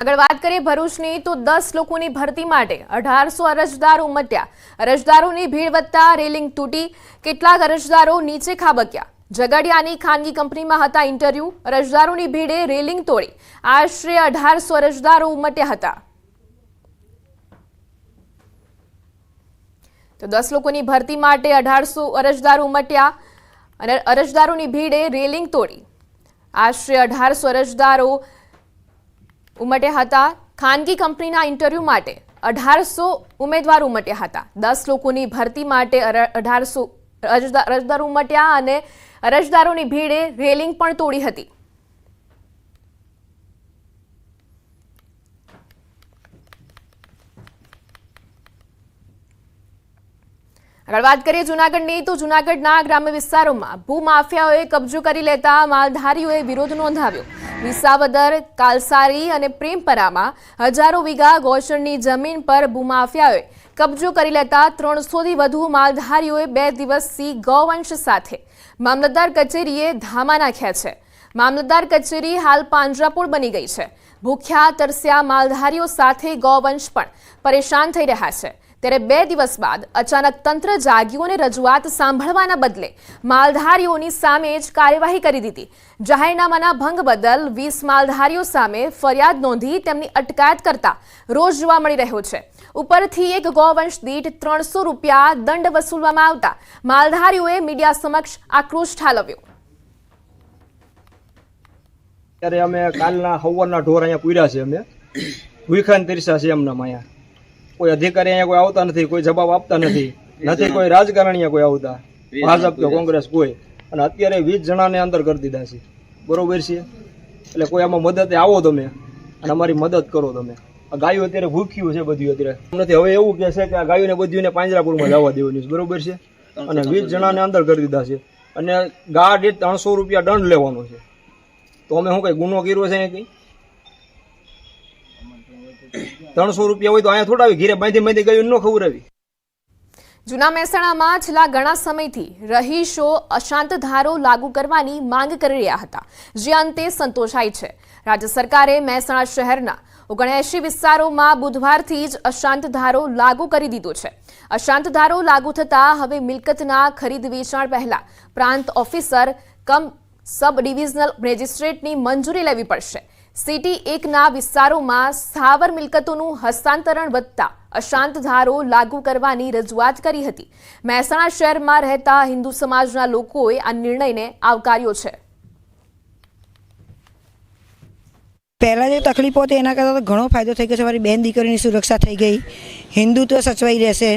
આગળ વાત કરીએ ભરૂચની, તો દસ લોકોની ભરતી માટે અઢારસો અરજદારો ઉમટ્યા. અરજદારોની ભીડ વધતા રેલિંગ તૂટી. કેટલાક અરજદારો નીચે ખાબક્યા. ઝઘડિયાની ખાનગી કંપનીમાં હતા ઇન્ટરવ્યૂ. અરજદારોની ભીડે રેલિંગ તોડી. આશરે અઢારસો અરજદારો ઉમટ્યા હતા. તો દસ લોકોની ભરતી માટે અઢારસો અરજદારો ઉમટ્યા અને અરજદારોની ભીડે રેલિંગ તોડી. આશરે અઢારસો અરજદારો ઉમટ્યા હતા. ખાનગી કંપનીના ઇન્ટરવ્યૂ માટે અઢારસો ઉમેદવાર ઉમટ્યા હતા. દસ લોકોની ભરતી માટે અઢારસો અરજદાર ઉમટ્યા અને અરજદારોની ભીડે રેલિંગ પણ તોડી હતી. આગળ વાત કરીએ જૂનાગઢની, તો જૂનાગઢના ગ્રામ્ય વિસ્તારોમાં ભૂમાફિયાઓએ કબજો કરી લેતા માલધારીઓએ વિરોધ નોંધાવ્યો. વિસાવદર, કાલસારી અને પ્રેમપરામાં હજારો વીઘા ગોચરની જમીન પર ભૂમાફિયાઓએ કબજો કરી લેતા ત્રણસોથી વધુ માલધારીઓએ બે દિવસથી ગૌવંશ સાથે મામલતદાર કચેરીએ ધામા નાખ્યા છે. મામલતદાર કચેરી હાલ પાંજરાપોળ બની ગઈ છે. ભૂખ્યા, તરસ્યા માલધારીઓ સાથે ગૌવંશ પણ પરેશાન થઈ રહ્યા છે. ત્યારે બે દિવસ બાદ અચાનક તંત્ર જાગ્યું રજૂઆત સાંભળવાના બદલે માલધારીઓની સામે જ કાર્યવાહી કરી દીધી. જાહેરનામાના ભંગ બદલ વીસ માલધારીઓ સામે ફરિયાદ નોંધી તેમની અટકાયત કરતા રોજ જોવા મળી રહ્યો છે. ઉપરથી એક ગૌવંશ દીઠ ત્રણસો રૂપિયા દંડ વસૂલવામાં આવતા માલધારીઓએ મીડિયા સમક્ષ આક્રોશ ઠાલવ્યો. ત્યારે અમે કાલના હવનના ઢોર અહીંયા પૂર્યા છે અમે. ભૂખાન તરીસા છે એમના અહીંયા. કોઈ અધિકારી અહીંયા કોઈ આવતા નથી કોઈ જવાબ આપતા નથી. નથી કોઈ રાજકારણીયા કોઈ આવતા. ભાજપ કે કોંગ્રેસ કોઈ. અને અત્યારે વીસ જણાને અંદર કરી દીધા છે. બરોબર છે? એટલે કોઈ આમાં મદદ આવો તમે. અને અમારી મદદ કરો તમે. આ ગાયો અત્યારે ભૂખ્યું છે બધું અત્યારે. નથી હવે એવું કે છે કે આ ગાયોને બધીને પાંજરાપુરમાં જવા દેવાની છે. બરોબર છે? અને વીસ જણાને અંદર કરી દીધા છે. અને ગાડી ત્રણસો રૂપિયા દંડ લેવાનો છે. તો અમે શું કઈ ગુનો કર્યો છે કઈ? ત્રણસો રૂપિયા હોય તો અહીંયા થોડા ઘીરે બાંધી બાંધી ગયું ન ખવડાવી જૂના મહેસાણામાં છેલ્લા ઘણા સમયથી રહીશો અશાંત ધારો લાગુ કરવાની માંગ કરી રહ્યા હતા, જે અંતે સંતોષાય છે. રાજ્ય સરકારે મહેસાણા શહેરના ઓગણએંશી વિસ્તારોમાં બુધવારથી જ અશાંત ધારો લાગુ કરી દીધો છે. અશાંત ધારો લાગુ થતાં હવે મિલકતના ખરીદ વેચાણ પહેલા પ્રાંત ઓફિસર કમ સબ ડિવિઝનલ મેજિસ્ટ્રેટની મંજૂરી લેવી પડશે. સિટી એકના વિસ્તારોમાં સ્થાવર મિલકતોનું હસ્તાંતરણ વધતા અશાંત ધારો લાગુ કરવાની રજૂઆત કરી હતી. મહેસાણા શહેરમાં રહેતા હિન્દુ સમાજના લોકોએ આ નિર્ણયને આવકાર્યો છે. પહેલાં જે તકલીફો હતી એના કરતાં તો ઘણો ફાયદો થઈ ગયો છે. મારી બેન દીકરીની સુરક્ષા થઈ ગઈ. હિન્દુત્વ સચવાઈ રહેશે.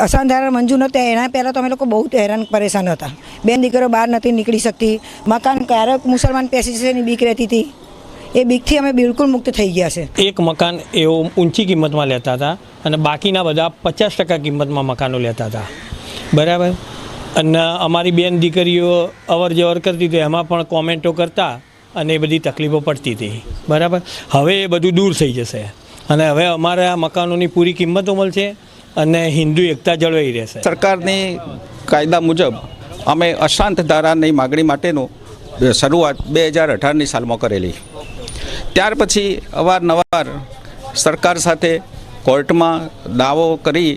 અસાન ધારા મંજૂર નહોતા, એના પહેલાં તો અમે લોકો બહુ હેરાન પરેશાન હતા. બેન દીકરીઓ બહાર નથી નીકળી શકતી, મકાન ક્યારેક મુસલમાન પેસી એની બીક રહેતી હતી. એ બીકથી અમે બિલકુલ મુક્ત થઈ ગયા છે. એક મકાન એવો ઊંચી કિંમતમાં લેતા હતા અને બાકીના બધા પચાસ ટકા કિંમતમાં મકાનો લેતા હતા. બરાબર? અને અમારી બેન દીકરીઓ અવર જવર કરતી હતી, એમાં પણ કોમેન્ટો કરતા અને એ બધી તકલીફો પડતી હતી. બરાબર? હવે એ બધું દૂર થઈ જશે. અને હવે અમારા મકાનોની પૂરી કિંમતો મળશે. અને હિન્દુ એકતા જળવાઈ રહેશે. સરકારની કાયદા મુજબ અમે અશાંત ધારાની માગણી માટેનું શરૂઆત બે હજાર અઢારની સાલમાં કરેલી. ત્યાર પછી અવારનવાર સરકાર સાથે કોર્ટમાં દાવો કરી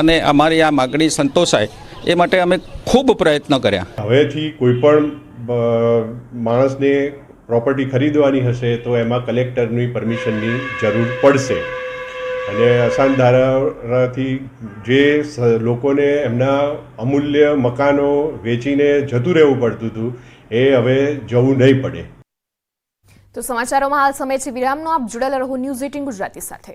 અને અમારી આ માગણી સંતોષાય એ માટે અમે ખૂબ પ્રયત્ન કર્યા. હવેથી કોઈ પણ માણસને પ્રોપર્ટી ખરીદવાની હશે તો એમાં કલેક્ટરની પરમિશનની જરૂર પડશે. અને અસાન ધારાથી જે લોકોને એમના અમૂલ્ય મકાનો વેચીને જતું રહેવું પડતું હતું, એ હવે જવું નહીં પડે. તો સમાચારોમાં હાલ સમય છે. વિરામનો આપ જોડાયેલા રહો ન્યૂઝ એટીન ગુજરાતી સાથે.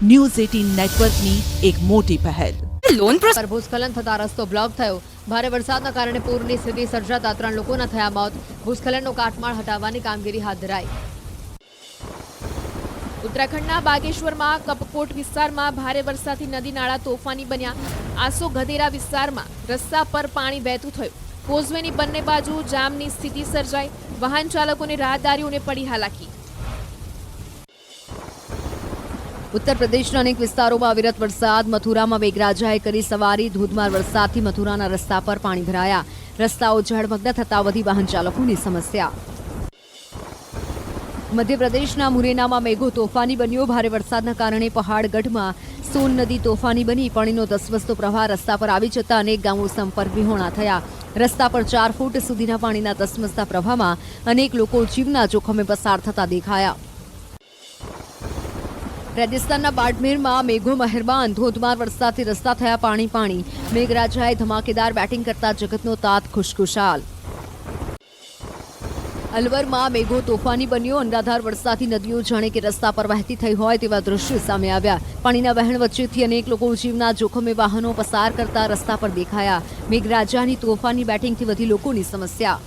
news eighteen નેટવર્કની એક મોટી પહેલ. લોન પર ભૂસ્ખલન થતા રસ્તો બ્લોક થયો. ભારે વરસાદના કારણે પૂરની સ્થિતિ સર્જાતા ત્રણ લોકોના થયા મોત. ભૂસ્ખલનનો કાટમાળ હટાવવાની કામગીરી હાથ ધરાઈ. ઉત્તરાખંડના બાગેશ્વરમાં કપકોટ વિસ્તારમાં ભારે વરસાદથી નદી નાળા તોફાની બન્યા. આસો ગધેરા વિસ્તારમાં રસ્તા પર પાણી વહેતું થયું. કોઝવેની બંને બાજુ જામની સ્થિતિ સર્જાઈ. વાહન ચાલકોને રાહદારીઓને પડી હાલાકી. ઉત્તર પ્રદેશના અનેક વિસ્તારોમાં અવિરત વરસાદ. મથુરામાં મેઘરાજાએ કરી સવારી. ધોધમાર વરસાદથી મથુરાના રસ્તા પર પાણી ભરાયા. રસ્તાઓ જળમગ્ન થતા વધી વાહન ચાલકોની સમસ્યા. મધ્યપ્રદેશના મુરેનામાં મેઘો તોફાની બન્યો. ભારે વરસાદના કારણે પહાડગઢમાં સોન નદી તોફાની બની. પાણીનો ધસવસતો પ્રવાહ રસ્તા પર આવી જતા અનેક ગામો સંપર્ક વિહોણા થયા. રસ્તા પર ચાર ફૂટ સુધીના પાણીના ધસમસતા પ્રવાહમાં અનેક લોકો જીવના જોખમે પસાર થતા દેખાયા. રાજસ્થાનના બાડમેરમાં મેઘો મહેરબાન. ધોધમાર વરસાદથી રસ્તા થયા પાણી પાણી. મેઘરાજાએ ધમાકેદાર બેટિંગ કરતા જગતનો તાત ખુશખુશાલ. અલવરમાં મેઘો તોફાની બન્યો. અનરાધાર વરસાદથી નદીઓ જાણે કે રસ્તા પર વહેતી થઈ હોય તેવા દ્રશ્યો સામે આવ્યા. પાણીના વહેણ વચ્ચેથી અનેક લોકો જીવના જોખમે વાહનો પસાર કરતા રસ્તા પર દેખાયા. મેઘરાજાની તોફાની બેટિંગથી વધી લોકોની સમસ્યા.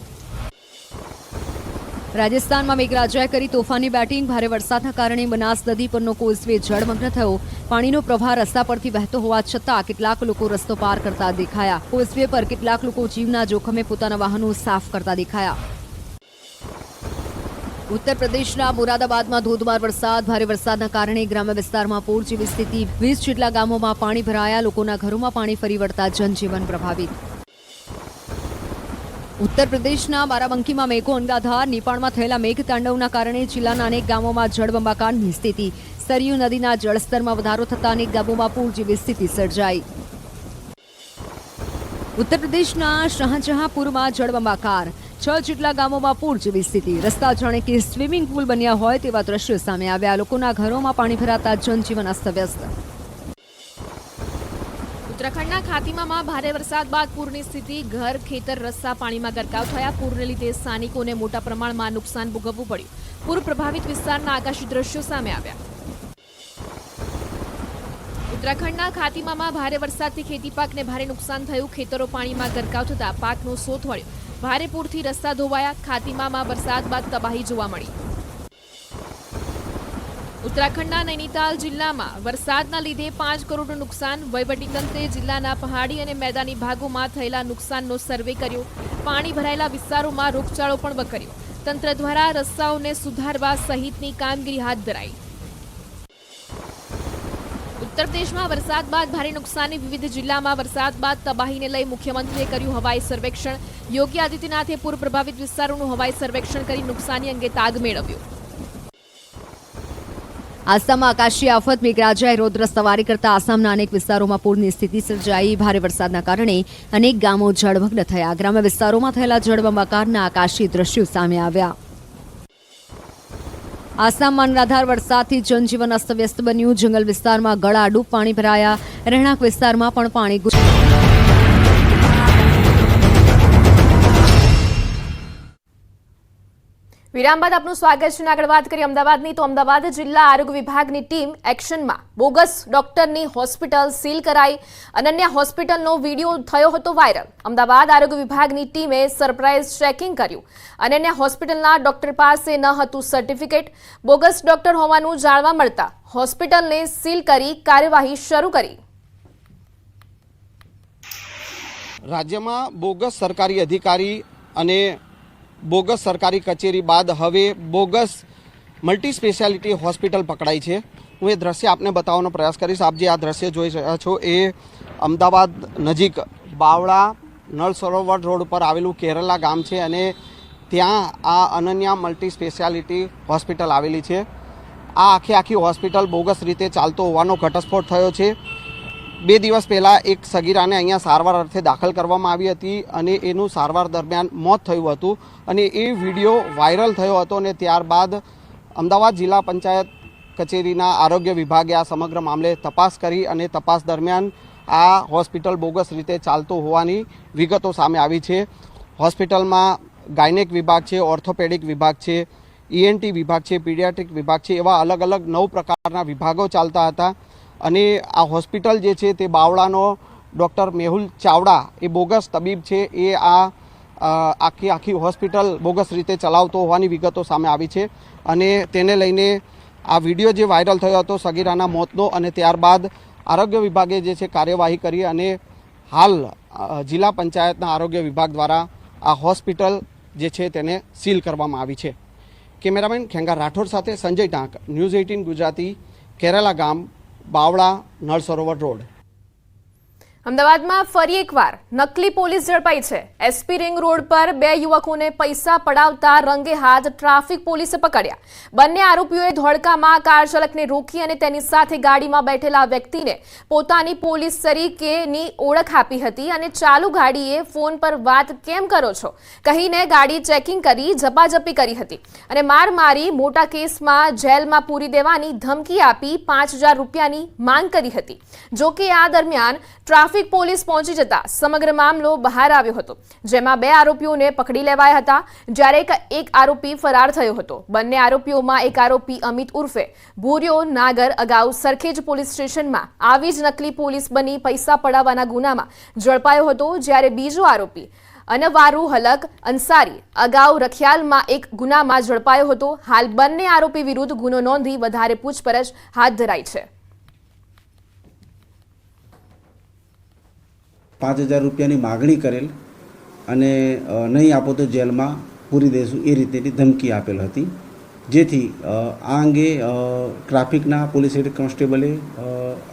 રાજસ્થાનમાં મેઘરાજાએ કરી તોફાની બેટિંગ. ભારે વરસાદના કારણે બનાસ નદી પરનો કોઝવે જળમગ્ન થયો. પાણીનો પ્રવાહ રસ્તા પરથી વહેતો હોવા છતાં કેટલાક લોકો રસ્તો પાર કરતા દેખાયા. કોઝવે પર કેટલાક લોકો જીવના જોખમે પોતાના વાહનો સાફ કરતા દેખાયા. ઉત્તર પ્રદેશના મુરાદાબાદમાં ધોધમાર વરસાદ. ભારે વરસાદના કારણે ગ્રામ્ય વિસ્તારમાં પૂર જેવી સ્થિતિ. વીસ જેટલા ગામોમાં પાણી ભરાયા. લોકોના ઘરોમાં પાણી ફરી વળતા જનજીવન પ્રભાવિત. ઉત્તર પ્રદેશના બારાબંકીમાં મેઘો અંગાધાર, નેપાળમાં થયેલા મેઘતાંડવના કારણે જિલ્લાના અનેક ગામોમાં જળબંબાકારની સ્થિતિ. સરયુ નદીના જળસ્તરમાં વધારો થતા અનેક ગામોમાં પૂર જેવી સ્થિતિ સર્જાઈ. ઉત્તર પ્રદેશના શાહજહાંપુરમાં જળબંબાકાર. છ જેટલા ગામોમાં પૂર જેવી સ્થિતિ. રસ્તા જાણે કે સ્વિમિંગ પુલ બન્યા હોય તેવા દ્રશ્યો સામે આવ્યા. લોકોના ઘરોમાં પાણી ભરાતા જનજીવન અસ્તવ્યસ્ત. ઉત્તરાખંડના ખાતીમામાં ભારે વરસાદ બાદ પૂરની સ્થિતિ, ઘર, ખેતર, રસ્તા, પાણીમાં ગરકાવ થયા. પૂરને લીધે સ્થાનિકોને મોટા પ્રમાણમાં નુકસાન ભોગવવું પડ્યું. પૂર પ્રભાવિત વિસ્તારના આકાશી દ્રશ્યો સામે આવ્યા. ઉત્તરાખંડના ખાતીમામાં ભારે વરસાદથી ખેતી પાકને ભારે નુકસાન થયું. ખેતરો પાણીમાં ગરકાવ થતા પાકનો સોથ વળ્યો. ભારે પૂરથી રસ્તા ધોવાયા. ખાતીમામાં વરસાદ બાદ તબાહી જોવા મળી. ઉત્તરાખંડના નૈનીતાલ જિલ્લામાં વરસાદના લીધે પાંચ કરોડનું નુકસાન. વહીવટીતંત્રે જિલ્લાના પહાડી અને મેદાની ભાગોમાં થયેલા નુકસાનનો સર્વે કર્યો. પાણી ભરાયેલા વિસ્તારોમાં રોગચાળો પણ વકર્યો. તંત્ર દ્વારા રસ્તાઓને સુધારવા સહિતની કામગીરી હાથ ધરાઈ. ઉત્તર પ્રદેશમાં વરસાદ બાદ ભારે નુકસાની. વિવિધ જિલ્લામાં વરસાદ બાદ તબાહીને લઈ મુખ્યમંત્રીએ કર્યું હવાઈ સર્વેક્ષણ. યોગી આદિત્યનાથે પૂર પ્રભાવિત વિસ્તારોનું હવાઈ સર્વેક્ષણ કરી નુકસાની અંગે તાગ મેળવ્યો. આસામમાં આકાશી આફત, મેઘરાજાએ રૌદ્ર સવારી કરતા આસામના અનેક વિસ્તારોમાં પૂરની સ્થિતિ સર્જાઈ. ભારે વરસાદના કારણે અનેક ગામો જળમગ્ન થયા. ગ્રામ્ય વિસ્તારોમાં થયેલા જળબંબાકારના આકાશી દ્રશ્યો સામે આવ્યા. આસામમાં અનરાધાર વરસાદથી જનજીવન અસ્તવ્યસ્ત બન્યું. જંગલ વિસ્તારમાં ગળાડૂબ પાણી ભરાયા. રહેણાંક વિસ્તારમાં પણ પાણી વિરામ બાદ આપનું સ્વાગત છે. આગળ વાત કરીએ અમદાવાદની, તો અમદાવાદ જિલ્લા આરોગ્ય વિભાગની ટીમ એક્શનમાં બોગસ ડોક્ટરની હોસ્પિટલ સીલ કરાઈ. અનન્ય હોસ્પિટલનો વીડિયો થયો હતો વાયરલ. અમદાવાદ આરોગ્ય વિભાગની ટીમે સરપ્રાઇઝ ચેકિંગ કર્યું. અનન્ય હોસ્પિટલના ડોક્ટર પાસે ન હતું સર્ટિફિકેટ. બોગસ ડોક્ટર હોવાનું જાણવા મળતા હોસ્પિટલને સીલ કરી કાર્યવાહી શરૂ કરી. રાજ્યમાં બોગસ સરકારી અધિકારી અને બોગસ સરકારી કચેરી બાદ હવે બોગસ મલ્ટી સ્પેશિયાલિટી હોસ્પિટલ પકડાઈ છે. હું એ દ્રશ્ય આપને બતાવવાનો પ્રયાસ કરીશ. આપ જે આ દ્રશ્ય જોઈ રહ્યા છો એ અમદાવાદ નજીક બાવળા નળ સરોવર રોડ ઉપર આવેલું કેરલા ગામ છે અને ત્યાં આ અનન્યા મલ્ટી સ્પેશિયાલિટી હોસ્પિટલ આવેલી છે. આ આખી આખી હોસ્પિટલ બોગસ રીતે ચાલતો હોવાનો ઘટસ્ફોટ થયો છે. બે દિવસ પહેલાં એક સગીરાને અહીંયા સારવાર અર્થે દાખલ કરવામાં આવી હતી અને એનું સારવાર દરમિયાન મોત થયું હતું અને એ વીડિયો વાયરલ થયો હતો અને ત્યારબાદ અમદાવાદ જિલ્લા પંચાયત કચેરીના આરોગ્ય વિભાગે આ સમગ્ર મામલે તપાસ કરી અને તપાસ દરમિયાન આ હોસ્પિટલ બોગસ રીતે ચાલતું હોવાની વિગતો સામે આવી છે. હોસ્પિટલમાં ગાયનેક વિભાગ છે, ઓર્થોપેડિક વિભાગ છે ઈએનટી વિભાગ છે, પીડિયાટ્રિક વિભાગ છે, એવા અલગ અલગ નવ પ્રકારના વિભાગો ચાલતા હતા. અને આ હોસ્પિટલ જે છે તે બાવળાનો ડૉક્ટર મેહુલ ચાવડા એ બોગસ તબીબ છે. એ આ આખી આખી હોસ્પિટલ બોગસ રીતે ચલાવતો હોવાની વિગતો સામે આવી છે અને તેને લઈને આ વીડિયો જે વાયરલ થયો હતો સગીરાના મોતનો અને ત્યારબાદ આરોગ્ય વિભાગે જે છે કાર્યવાહી કરી અને હાલ જિલ્લા પંચાયતના આરોગ્ય વિભાગ દ્વારા આ હોસ્પિટલ જે છે તેને સીલ કરવામાં આવી છે. કેમેરામેન ખેંગા રાઠોડ સાથે સંજય ટાંક, ન્યૂઝ એઇટીન ગુજરાતી, કેરાલા ગામ. બાવળા નળ સરોવર રોડ. અમદાવાદમાં ફરી એકવાર નકલી પોલીસ ઝડપાઈ છે. એસપી રિંગ રોડ પર બે યુવકોને પૈસા પડાવતા રંગે હાથ ટ્રાફિક પોલીસે પકડ્યા. બંને આરોપીઓએ ધોળકામાં કાર ચાલકને રોકી અને તેની સાથે ગાડીમાં બેઠેલા વ્યક્તિને પોતાની પોલીસ તરીકેની ઓળખ આપી હતી અને ચાલુ ગાડીએ ફોન પર વાત કેમ કરો છો? કહીને ગાડી ચેકિંગ કરી ઝપાઝપી કરી હતી અને માર મારી મોટા કેસમાં જેલમાં પૂરી દેવાની ધમકી આપી પાંચ રૂપિયાની માંગ કરી હતી. જોકે આ દરમિયાન ટ્રાફિક પોલીસ પહોંચી જતા સમગ્ર મામલો બહાર આવ્યો હતો, જેમાં બે આરોપીઓને પકડી લેવાયા હતા, જ્યારે એક આરોપી ફરાર થયો હતો. બંને આરોપીઓમાં એક આરોપી અમિત ઉર્ફે, ભૂર્યો નાગર અગાઉ સરખેજ પોલીસ સ્ટેશનમાં આવી જ નકલી પોલીસ બની પૈસા પડાવવાના ગુનામાં ઝડપાયો હતો, જ્યારે બીજો આરોપી, અનવારુ હલક અંસારી અગાઉ રખિયાલમાં એક ગુનામાં ઝડપાયો હતો. હાલ બંને આરોપી વિરુદ્ધ ગુનો નોંધી વધારે પૂછપરછ હાથ ધરાઈ છે. પાંચ હજાર રૂપિયાની માગણી કરેલ અને નહીં આપો તો જેલમાં પૂરી દઈશું એ રીતેની ધમકી આપેલ હતી. જેથી આ અંગે ટ્રાફિકના પોલીસ હેડ કોન્સ્ટેબલે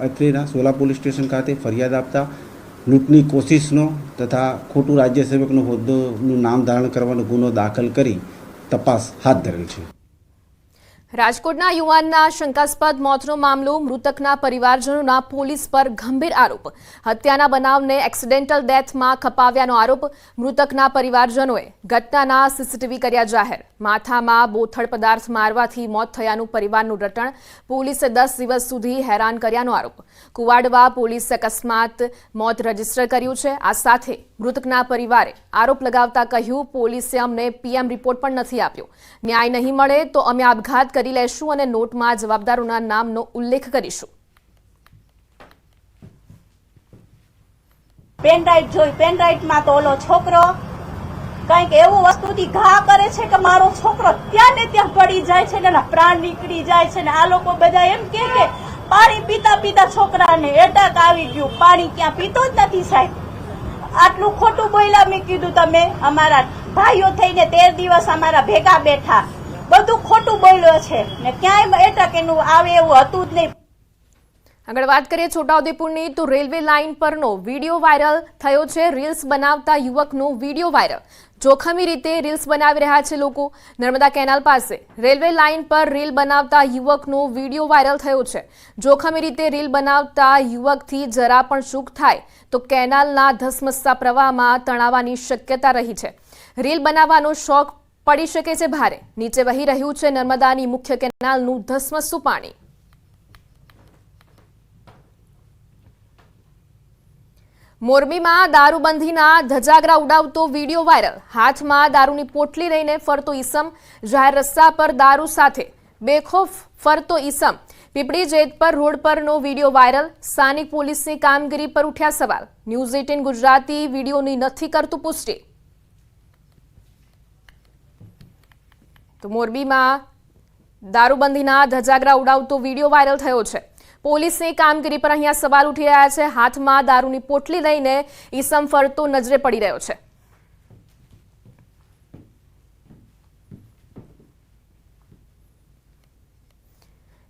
અત્રેના સોલા પોલીસ સ્ટેશન ખાતે ફરિયાદ આપતા લૂંટની કોશિશનો તથા ખોટું રાજ્યસેવકનો હોદ્દોનું નામ ધારણ કરવાનો ગુનો દાખલ કરી તપાસ હાથ ધરેલ છે. રાજકોટના યુવાનના શંકાસ્પદ મોતનો મામલો, મૃતકના પરિવારજનોના પોલીસ પર ગંભીર આરોપ. હત્યાના બનાવને એક્સિડેન્ટલ ડેથમાં ખપાવ્યાનો આરોપ મૃતકના પરિવારજનોએ. ઘટનાના સીસીટીવી કર્યા જાહેર. માથામાં બોથડ પદાર્થ મારવાથી મોત થયાનું પરિવારનું રટણ પોલીસે દસ દિવસ સુધી હેરાન કર્યાનો આરોપ. કુવાડવા પોલીસે અકસ્માત મોત રજિસ્ટર કર્યું છે. આ સાથે મૃતકના પરિવારે આરોપ લગાવતા કહ્યું, પોલીસે અમને પીએમ રિપોર્ટ પણ નથી આપ્યો. ન્યાય નહીં મળે તો અમે આપઘાત કરી લેશું અને નોટમાં જવાબદારોના નામનો ઉલ્લેખ કરીશું. પેન ડ્રાઈવ જોઈ પેન ડ્રાઈવમાં તો ઓલો છોકરો કંઈક એવું વસ્તુથી ઘા કરે છે કે મારો છોકરો ત્યાં ને ત્યાં પડી જાય છે ને એના પ્રાણ નીકળી જાય છે ને આ લોકો બધા એમ કે કે પાણી પીતા પીતા છોકરાને એટેક આવી ગયું. પાણી ક્યાં પીતો જ નથી સાહેબ. આટલું ખોટું બોલ્યા મેં કીધું તમે અમારા ભાઈઓ થઈને તેર દિવસ અમારા ભેગા બેઠા. બધું ખોટું બોલ્યો છે. ને ક્યાંય એટક એનું આવે એવું હતું જ નહીં. આગળ વાત કરીએ છોટાઉદેપુરની, તો રેલવે લાઇન પરનો વીડિયો વાયરલ થયો છે. રીલ્સ બનાવતા યુવકનો વીડિયો વાયરલ. જોખમી રીતે રીલ્સ બનાવી રહ્યા છે લોકો. નર્મદા કેનાલ પાસે રેલવે લાઇન પર રીલ બનાવતા યુવકનો વીડિયો વાયરલ થયો છે. જોખમી રીતે રીલ બનાવતા યુવકથી જરા પણ ચૂક થાય તો કેનાલના ધસમસતા પ્રવાહમાં તણાવવાની શક્યતા રહી છે. રીલ બનાવવાનો શોખ પડી શકે છે ભારે. નીચે વહી રહ્યું છે નર્મદાની મુખ્ય કેનાલનું ધસમસતું પાણી. મોરબીમાં દારૂબંધીના ધજાગરા ઉડાવતો વીડિયો વાયરલ. હાથમાં દારૂની પોટલી લઈને ફરતો ઈસમ, જાહેર રસ્તા પર દારૂ સાથે. બેખોફ ફરતો ઈસમ. પીપળી જેતપર રોડ પરનો વીડિયો વાયરલ. સ્થાનિક પોલીસની કામગીરી પર ઉઠ્યા સવાલ. ન્યૂઝ એટીન ગુજરાતી વિડીયોની નથી કરતું પુષ્ટિ. તો મોરબીમાં દારૂબંધીના ધજાગરા ઉડાવતો વીડિયો વાયરલ થયો છે. પોલીસની કામગીરી પર અહીંયા સવાલ ઉઠી રહ્યા છે. હાથમાં દારૂની પોટલી લઈને ઈસમ ફરતો નજરે પડી રહ્યો છે.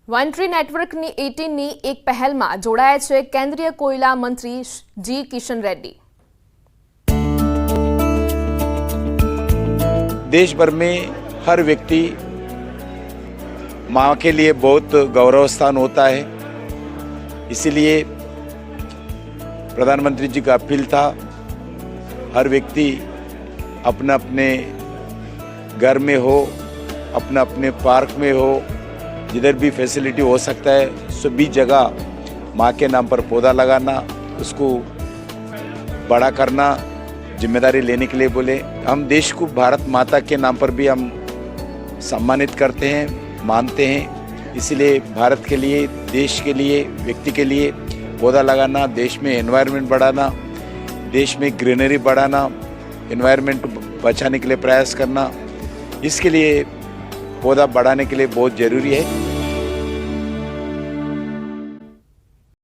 વનટ્રી નેટવર્કની એટીનની એક પહેલમાં જોડાયા છે કેન્દ્રીય કોયલા મંત્રી જી કિશન રેડ્ડી. દેશ મેં हर व्यक्ति माँ के लिए बहुत गौरव स्थान होता है। इसीलिए प्रधानमंत्री जी का अपील था, हर व्यक्ति अपने अपने घर में हो अपने अपने पार्क में हो, जिधर भी फैसिलिटी हो सकता है, सभी जगह माँ के नाम पर पौधा लगाना, उसको बड़ा करना, ज़िम्मेदारी लेने के लिए बोले। हम देश को भारत माता के नाम पर भी हम सम्मानित करते हैं, मानते हैं। इसलिए भारत के लिए, देश के लिए, व्यक्ति के लिए पौधा लगाना, देश में एनवायरनमेंट बढ़ाना, देश में ग्रीनरी बढ़ाना एनवायरनमेंट बचाने के लिए प्रयास करना, इसके लिए पौधा बढ़ाने के लिए बहुत ज़रूरी है।